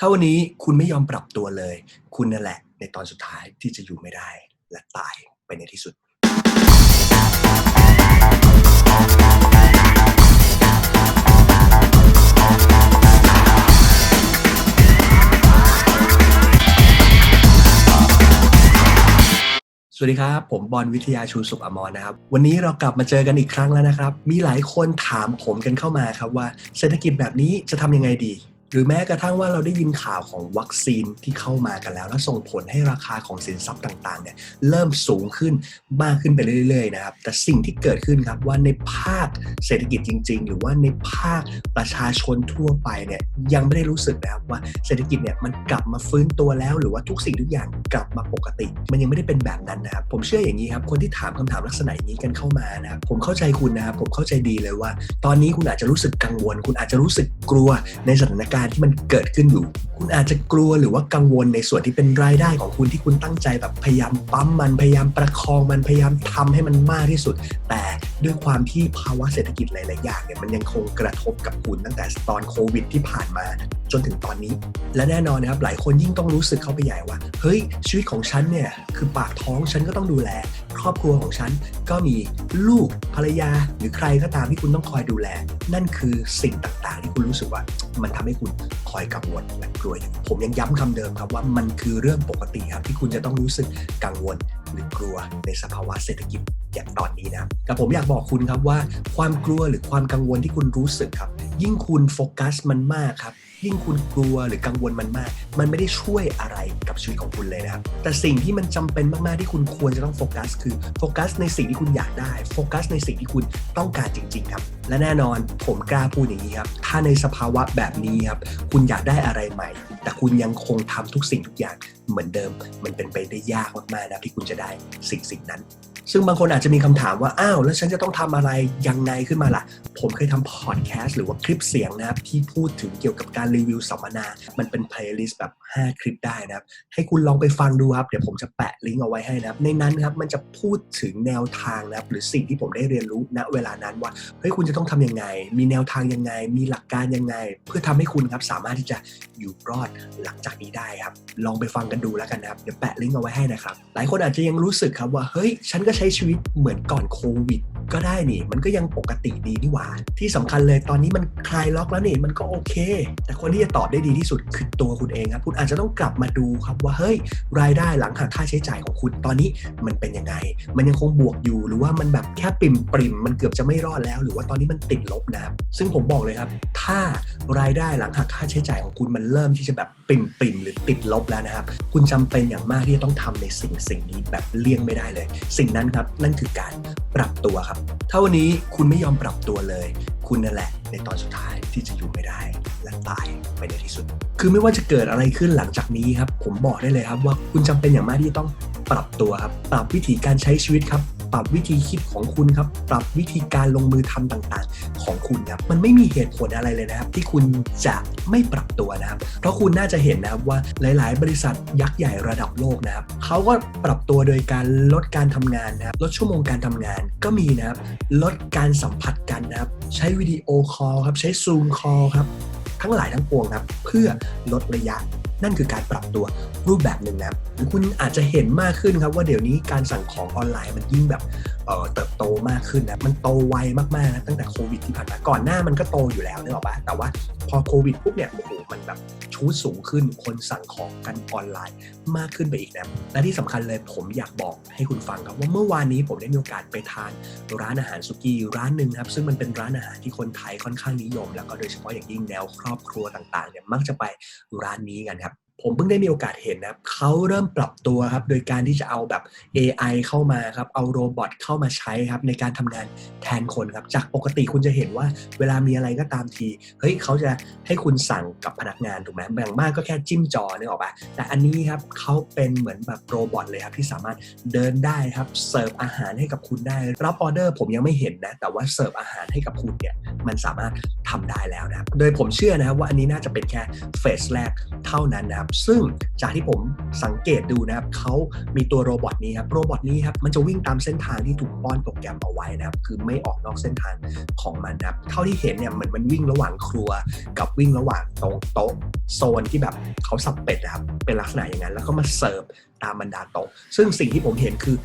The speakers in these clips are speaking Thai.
ถ้าวันนี้คุณไม่ยอมปรับตัวเลย คุณนั่นแหละ ในตอนสุดท้ายที่จะอยู่ไม่ได้ และตายไปในที่สุดสวัสดีครับ ผมบอลวิทยาชูสุขอมรนะครับ วันนี้เรากลับมาเจอกันอีกครั้งแล้วนะครับ มีหลายคนถามผมกันเข้ามาครับว่า เศรษฐกิจแบบนี้จะทำยังไงดี หรือแม้กระทั่งว่าเราได้ยินข่าวของวัคซีนที่เข้ามากันแล้ว และส่งผลให้ราคาของสินทรัพย์ต่างๆเนี่ยเริ่มสูงขึ้นมากขึ้นไปเรื่อยๆนะครับ แต่สิ่งที่เกิดขึ้นครับว่าในภาคเศรษฐกิจจริง ๆ หรือว่าในภาคประชาชนทั่วไปเนี่ยยังไม่ได้รู้สึกนะครับว่าเศรษฐกิจเนี่ยมันกลับมาฟื้นตัวแล้ว หรือว่าทุกสิ่งทุกอย่างกลับมาปกติ มันยังไม่ได้เป็นแบบนั้นนะครับผมเชื่ออย่างนี้ครับคนที่ถามคำถามลักษณะนี้กันเข้ามานะครับผมเข้าใจคุณนะครับผมเข้าใจดีเลยว่า ตอนนี้คุณอาจจะรู้สึกกังวล คุณอาจจะรู้สึกกลัวในสถานการณ์ที่มันเกิดขึ้นอยู่ คุณอาจจะกลัวหรือว่ากังวลในส่วนที่เป็นรายได้ของคุณที่คุณตั้งใจแบบพยายามปั๊มมันพยายามประคองมันพยายามทำให้มันมากที่สุด แต่ด้วยความที่ภาวะเศรษฐกิจหลาย ๆ อย่างเนี่ยมันยังคงกระทบกับคุณตั้งแต่ตอนโควิดที่ผ่านมาจนถึงตอนนี้ และแน่นอนนะครับหลายคนยิ่งต้องรู้สึกเข้าไปใหญ่ว่า เฮ้ยชีวิตของฉันเนี่ยคือปากท้องฉันก็ต้องดูแล ครอบครัวของฉันก็มีลูกภรรยา หรือใครก็ตามที่คุณต้องคอยดูแล นั่นคือสิ่งต่างๆ ที่คุณรู้สึกว่า มันทำให้คุณคอยกังวลและกลัวอยู่ผมยังย้ำคำเดิมครับว่ามันคือเรื่องปกติครับที่คุณจะต้องรู้สึกกังวลหรือกลัวในสภาวะเศรษฐกิจอย่างตอนนี้นะแต่ผมอยากบอกคุณครับว่า ความกลัวหรือความกังวลที่คุณรู้สึกครับ ยิ่งคุณโฟกัสมันมากครับ ยิ่งคุณกลัวหรือกังวลมันมาก มันไม่ได้ช่วยอะไรกับชีวิตของคุณเลยนะครับ แต่สิ่งที่มันจำเป็นมาก ๆ ที่คุณควรจะต้องโฟกัส คือโฟกัสในสิ่งที่คุณอยากได้ โฟกัสในสิ่งที่คุณต้องการจริง ๆ ครับ และแน่นอนผมกล้าพูดอย่างนี้ครับ ถ้าในสภาวะแบบนี้ครับ คุณอยากได้อะไรใหม่ แต่คุณยังคงทำทุกสิ่งทุกอย่างเหมือนเดิม มันเป็นไปได้ยากมาก ๆ นะที่คุณจะได้สิ่งสิ่งนั้น ซึ่งบางคนอาจจะมีคำถามว่า อ้าว แล้วฉันจะต้องทำอะไรยังไงขึ้นมาล่ะ ผมเคยทำพอดแคสต์หรือว่าคลิปเสียงนะครับ ที่พูดถึงเกี่ยวกับการรีวิวสัมมนา มันเป็นเพลย์ลิสต์แบบ 5 คลิปได้นะครับ ให้คุณลองไปฟังดูครับ เดี๋ยวผมจะแปะลิงก์เอาไว้ให้นะครับ ในนั้นครับ มันจะพูดถึงแนวทางนะครับ หรือสิ่งที่ผมได้เรียนรู้ณเวลานั้นว่า เฮ้ย คุณจะต้องทำยังไง มีแนวทางยังไง มีหลักการยังไง เพื่อทำให้คุณครับสามารถที่จะอยู่รอดหลังจากนี้ได้ครับ ลองไปฟังกันดูแล้วกันนะครับ เดี๋ยวแปะลิงก์เอาไว้ให้นะครับ หลายคนอาจจะยังรู้สึกครับว่า เฮ้ย ฉันก็ใช้ชีวิตเหมือนก่อนโควิดก็ได้นี่ มันก็ยังปกติดีนี่หว่า ที่สำคัญเลยตอนนี้มันคลายล็อกแล้วนี่มันก็โอเค แต่คนที่จะตอบได้ดีที่สุดคือตัวคุณเองครับ คุณอาจจะต้องกลับมาดูครับว่าเฮ้ยรายได้หลังหักค่าใช้จ่ายของคุณตอนนี้มันเป็นยังไง มันยังคงบวกอยู่หรือว่ามันแบบแค่ปริมปริมมันเกือบจะไม่รอดแล้ว หรือว่าตอนนี้มันติดลบนะครับซึ่งผมบอกเลยครับ ถ้ารายได้หลังหักค่าใช้จ่ายของคุณมันเริ่มที่จะแบบปริมปริมหรือติดลบแล้วนะครับ คุณจำเป็นอย่างมากที่จะต้องทำในสิ่งสิ่งนี้แบบเลี่ยงไม่ได้เลย สิ่งนั้นครับนั่นคือการปรับตัวครับ ถ้าวันนี้คุณไม่ยอมปรับตัวเลย คุณนั่นแหละในตอนสุดท้ายที่จะอยู่ไม่ได้และตายไปในที่สุด คือไม่ว่าจะเกิดอะไรขึ้นหลังจากนี้ครับ ผมบอกได้เลยครับว่าคุณจำเป็นอย่างมากที่จะต้องปรับตัวครับ ปรับวิธีการใช้ชีวิตครับ ปรับวิธีคิดของคุณครับ ปรับวิธีการลงมือทำต่างๆ ของคุณครับ มันไม่มีเหตุผลอะไรเลยนะครับ ที่คุณจะไม่ปรับตัวนะครับ เพราะคุณน่าจะเห็นนะครับว่าหลาย ๆ บริษัทยักษ์ใหญ่ระดับโลกนะครับเขาก็ปรับตัวโดยการลดการทำงานนะครับ ลดชั่วโมงการทำงานก็มีนะครับ ลดการสัมผัสกันนะครับ ใช้วิดีโอคอลครับ ใช้ซูมคอลครับ ทั้งหลายทั้งปวงครับ เพื่อลดระยะ นั่นคือการปรับตัวรูปแบบหนึ่งนะหรือคุณอาจจะเห็นมากขึ้นครับว่าเดี๋ยวนี้การสั่งของออนไลน์มันยิ่งแบบ เติบโตมากขึ้นนะมันโตไวมากๆนะตั้งแต่โควิดที่ผ่านมาก่อนหน้ามันก็โตอยู่แล้วนึกออกปะแต่ว่าพอโควิดปุ๊บเนี่ยโอ้โหมันแบบชูดสูงขึ้นคนสั่งของกันออนไลน์มากขึ้นไปอีกนะและที่สำคัญเลยผมอยากบอกให้คุณฟังครับว่าเมื่อวานนี้ผมได้มีโอกาสไปทานร้านอาหารสุกี้ร้านหนึ่งครับซึ่งมันเป็นร้านอาหารที่คนไทยค่อนข้างนิยม แล้วก็โดยเฉพาะอย่างยิ่งแนวครอบครัวต่างๆเนี่ยมักจะไปร้านนี้กันครับ ผมเพิ่งได้มีโอกาสเห็นนะครับเขาเริ่มปรับตัวครับ โดยการที่จะเอาแบบ AI เข้ามาครับ เอาโรบอทเข้ามาใช้ครับ ในการทำงานแทนคนครับ จากปกติคุณจะเห็นว่า เวลามีอะไรก็ตามที เฮ้ยเขาจะให้คุณสั่งกับพนักงานถูกไหมแบ่งมากก็แค่จิ้มจอนึกออกปะแต่อันนี้ครับเขาเป็นเหมือนแบบโรบอทเลยครับ ที่สามารถเดินได้ครับเสิร์ฟอาหารให้กับคุณได้ รับออเดอร์ผมยังไม่เห็นนะ แต่ว่าเสิร์ฟอาหารให้กับคุณเนี่ยมันสามารถทำได้แล้วนะครับโดยผมเชื่อนะครับว่าอันนี้น่าจะเป็นแค่เฟสแรกเท่านั้นนะครับซึ่งจากที่ผมสังเกตดูนะครับเขามีตัวโรบอทนี้ครับโรบอทนี้ครับมันจะวิ่งตามเส้นทางที่ถูกป้อนโปรแกรมเอาไว้นะครับคือไม่ออกนอกเส้นทางของมันนะครับเท่าที่เห็นเนี่ยเหมือนมันวิ่งระหว่างครัว กับวิ่งระหว่างโต๊ะโต๊ะโซนที่แบบเขาสับเป็ดนะครับเป็นลักษณะอย่างนั้น แล้วก็มาเสิร์ฟตามบรรดาโต๊ะซึ่งสิ่งที่ผมเห็นคือ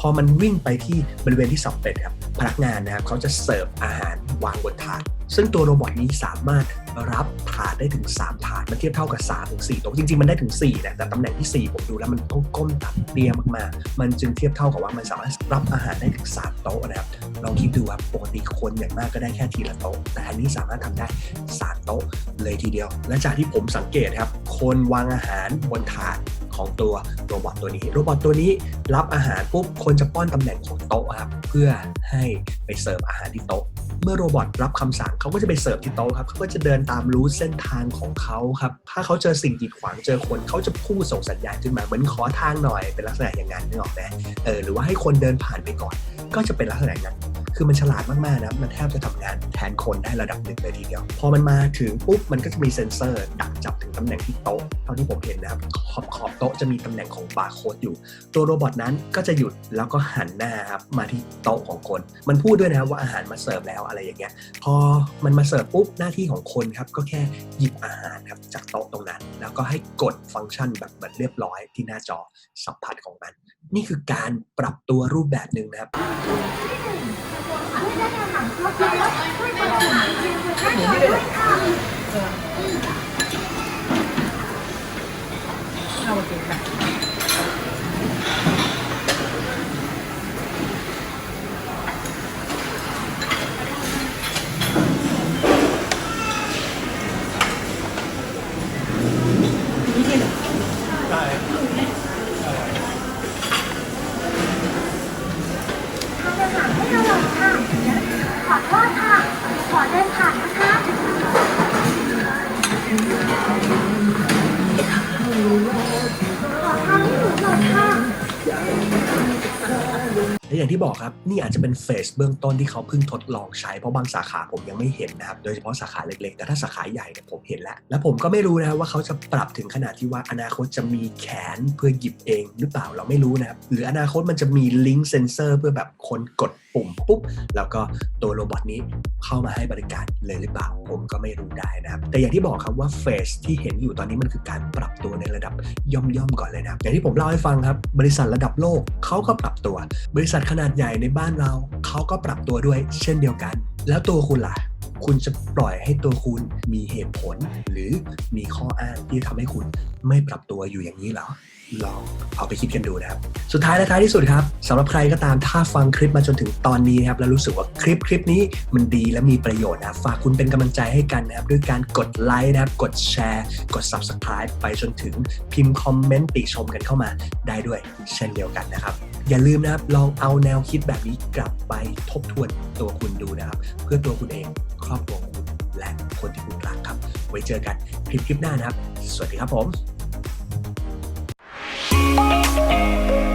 พอมันวิ่งไปที่บริเวณที่สับเป็ดครับพนักงานนะครับเขาจะเสิร์ฟอาหารวางบนถาดซึ่งตัวโรบอทนี้สามารถ รับถาดได้ถึง 3 ถาดมันเทียบเท่ากับ3ถึง4โต๊ะจริงๆ มันได้ถึง4นะแต่ตำแหน่งที่ 4 ผมดูแล้วมันต้องก้มต่ำเตี้ยมากๆ มันจึงเทียบเท่ากับว่ามันสามารถรับอาหารได้ถึง 3 โต๊ะนะครับลองคิดดูครับปกติคนอย่างมากก็ได้แค่ทีละโต๊ะแต่อันนี้สามารถทำได้ 3 โต๊ะเลยทีเดียว และจากที่ผมสังเกตครับ คนวางอาหารบนถาดของตัวโรบอทตัวนี้ โรบอทตัวนี้รับอาหารปุ๊บคนจะป้อนตำแหน่งของโต๊ะครับเพื่อให้ไปเสิร์ฟอาหารที่โต๊ะ เมื่อโรบอทรับคำสั่งเขาก็จะไปเสิร์ฟที่โต๊ะครับเขาก็จะเดินตามรู้เส้นทางของเขาครับถ้าเขาเจอสิ่งกีดขวางเจอคนเขาจะพูดส่งสัญญาณขึ้นมาเหมือนขอทางหน่อยเป็นลักษณะอย่างนั้นนึกออกไหมเออหรือว่าให้คนเดินผ่านไปก่อน ก็จะเป็นลักษณะนั้นคือมันฉลาดมากๆนะมันแทบจะทำงานแทนคนได้ระดับหนึ่งเลยทีเดียว พอมันมาถึงปุ๊บมันก็จะมีเซ็นเซอร์ดักจับถึงตำแหน่งที่โต๊ะเท่าที่ผมเห็นนะครับขอบขอบโต๊ะจะมีตำแหน่งของบาร์โค้ดอยู่ ตัวโรบอทนั้นก็จะหยุดแล้วก็หันหน้าครับมาที่โต๊ะของคน มันพูดด้วยนะครับว่าอาหารมาเสิร์ฟแล้วอะไรอย่างเงี้ยพอมันมาเสิร์ฟปุ๊บหน้าที่ของคนครับก็แค่หยิบอาหารครับจากโต๊ะตรงนั้น แล้วก็ให้กดฟังก์ชันแบบเหมือนเรียบร้อยที่หน้าจอสัมผัสของมัน นี่คือการปรับตัวรูปแบบหนึ่งนะครับเอามากินกันท อย่างที่บอกครับนี่อาจจะเป็นเฟสเบื้องต้นที่เขาเพิ่งทดลองใช้เพราะบางสาขาผมยังไม่เห็นนะครับโดยเฉพาะสาขาเล็กๆแต่ถ้าสาขาใหญ่เนี่ยผมเห็นแล้ว และผมก็ไม่รู้นะครับว่าเขาจะปรับถึงขนาดที่ว่าอนาคตจะมีแขนเพื่อหยิบเองหรือเปล่าเราไม่รู้นะครับหรืออนาคตมันจะมีลิงก์เซนเซอร์เพื่อแบบคนกด ปุ่มปุ๊บ แล้วก็ตัวโรบอทนี้เข้ามาให้บริการเลยหรือเปล่า ผมก็ไม่รู้ได้นะครับ แต่อย่างที่บอกครับว่าเฟสที่เห็นอยู่ตอนนี้มันคือการปรับตัวในระดับย่อมๆก่อนเลยนะอย่างที่ผมเล่าให้ฟังครับ บริษัทระดับโลกเขาก็ปรับตัว บริษัทขนาดใหญ่ในบ้านเราเขาก็ปรับตัวด้วยเช่นเดียวกัน แล้วตัวคุณล่ะคุณจะปล่อยให้ตัวคุณมีเหตุผล หรือมีข้ออ้างที่ทำให้คุณไม่ปรับตัวอยู่อย่างนี้เหรอ ลองเอาไปคิดกันดูนะครับ สุดท้ายและท้ายที่สุดครับสำหรับใครก็ตามถ้าฟังคลิปมาจนถึงตอนนี้นะครับแล้วรู้สึกว่าคลิปคลิปนี้มันดีและมีประโยชน์นะฝากคุณเป็นกำลังใจให้กันนะครับด้วยการกดไลค์นะครับกดแชร์ กด Subscribe ไปจนถึงพิมพ์คอมเมนต์ติชมกันเข้ามาได้ด้วยเช่นเดียวกันนะครับ อย่าลืมนะครับลองเอาแนวคิดแบบนี้กลับไปทบทวนตัวคุณดูนะครับ เพื่อตัวคุณเองครอบครัวคุณและคนที่คุณรักครับ ไว้เจอกันคลิปคลิปหน้านะครับ สวัสดีครับผม Música